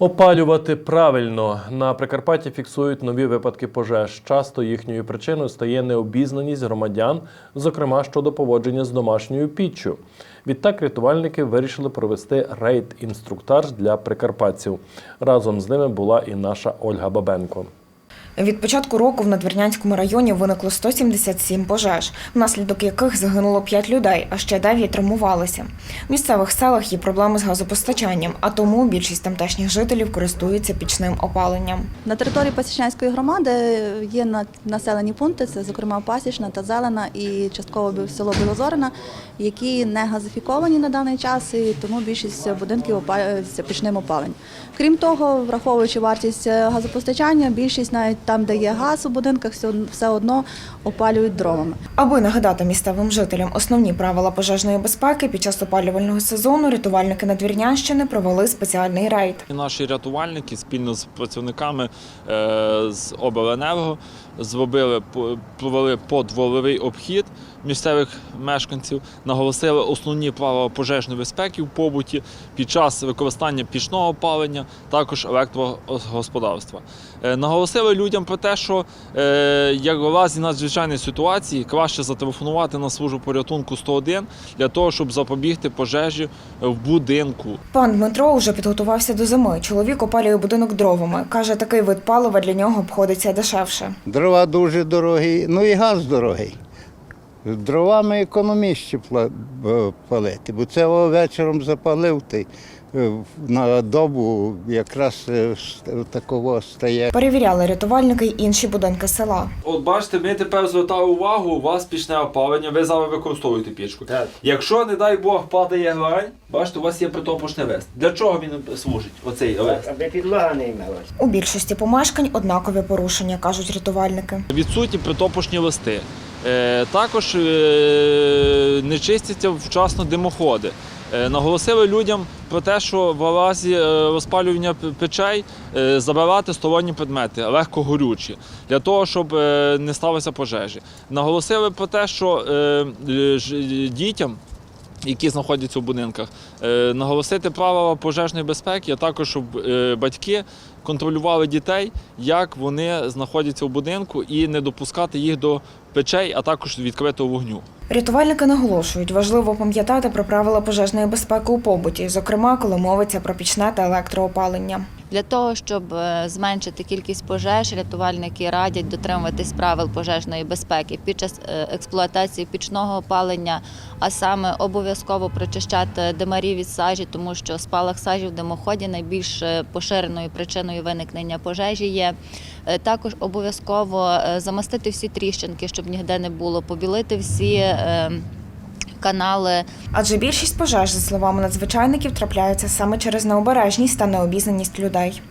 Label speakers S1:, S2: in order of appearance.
S1: Опалювати правильно на Прикарпатті фіксують нові випадки пожеж. Часто їхньою причиною стає необізнаність громадян, зокрема щодо поводження з домашньою піччю. Відтак рятувальники вирішили провести рейд-інструктаж для прикарпатців. Разом з ними була і наша Ольга Бабенко.
S2: Від початку року в Надвірнянському районі виникло 177 пожеж, внаслідок яких загинуло 5 людей, а ще 9 травмувалися. В місцевих селах є проблеми з газопостачанням, а тому більшість тамтешніх жителів користуються пічним опаленням.
S3: На території Пасічнянської громади є на- населені пункти, це зокрема Пасічна та Зелена і частково село Білозорина, які не газифіковані на даний час, і тому більшість будинків опалюються пічним опаленням. Крім того, враховуючи вартість е, газопостачання, більшість навіть там, де є газ у будинках, все одно опалюють дровами.
S2: Аби нагадати місцевим жителям основні правила пожежної безпеки під час опалювального сезону, рятувальники Надвірнянщини провели спеціальний рейд.
S4: Наші рятувальники спільно з працівниками е, з обленерго зробили провели подворовий обхід місцевих мешканців, наголосили основні правила пожежної безпеки в побуті під час використання пічного опалення, також електрогосподарства. Е, Наголосили людям про те, що е, як в разі надзвичайної ситуації краще зателефонувати на службу порятунку 101 для того, щоб запобігти пожежі в будинку.
S2: Пан Дмитро вже підготувався до зими. Чоловік опалює будинок дровами. Каже, такий вид палива для нього обходиться дешевше.
S5: Дрова дуже дорогі, ну і газ дорогий. Дровами економічні пла- палити, бо це вечором запалив ти е, на добу якраз е, такого стає.
S2: Перевіряли рятувальники й інші будинки села.
S4: От бачите, ми тепер звертали увагу, у вас пічне опалення, ви зараз використовуєте пічку.
S6: Так.
S4: Якщо, не дай Бог, падає грань, бачите, у вас є притопушний лист. Для чого він служить, оцей лист?
S6: Аби підлога не імелась.
S2: У більшості помешкань однакові порушення, кажуть рятувальники.
S4: Відсутні притопушні листи. Е, також е, не чистяться вчасно димоходи. Е, наголосили людям про те, що в разі е, розпалювання печей е, забирати сторонні предмети, легко горючі, для того, щоб не сталося пожежі. Наголосили про те, що дітям які знаходяться у будинках, наголосити правила пожежної безпеки, а також щоб батьки контролювали дітей, як вони знаходяться у будинку, і не допускати їх до печей, а також відкритого вогню.
S2: Рятувальники наголошують, важливо пам'ятати про правила пожежної безпеки у побуті, зокрема, коли мовиться про пічне та електроопалення.
S7: Для того, щоб е, зменшити кількість пожеж, рятувальники радять дотримуватись правил пожежної безпеки під час е, експлуатації пічного опалення, а саме обов'язково прочищати димарі від сажі, тому що спалах сажі в димоході найбільш е, поширеною причиною виникнення пожежі є. Е, Також обов'язково е, замастити всі тріщинки, щоб ніде не було, побілити всі е, канали.
S2: Адже більшість пожеж, за словами надзвичайників, трапляються саме через необережність та необізнаність людей.